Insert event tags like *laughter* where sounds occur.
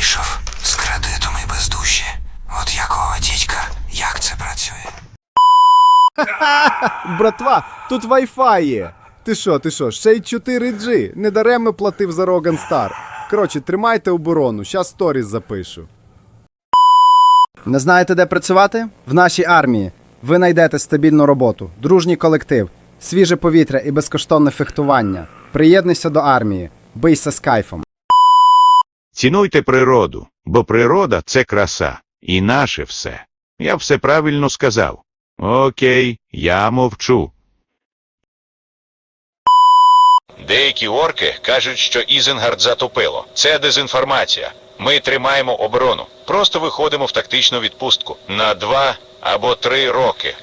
вийшов з кредитом і без душі. От якого дідька, як це працює? *laughs* Братва, тут Wi-Fi є. Ти що, ти що? Ще й 4G. Недаремно платив за Роган Стар. Коротше, тримайте оборону, щас сторіс запишу. Не знаєте, де працювати? В нашій армії. Ви знайдете стабільну роботу, дружній колектив, свіже повітря і безкоштовне фехтування. Приєднуйся до армії. Бийся з кайфом. Цінуйте природу, бо природа це краса, і наше все. Я все правильно сказав. Окей, я мовчу. Деякі орки кажуть, що Ізенгард затопило. Це дезінформація. Ми тримаємо оборону. Просто виходимо в тактичну відпустку на два або три роки.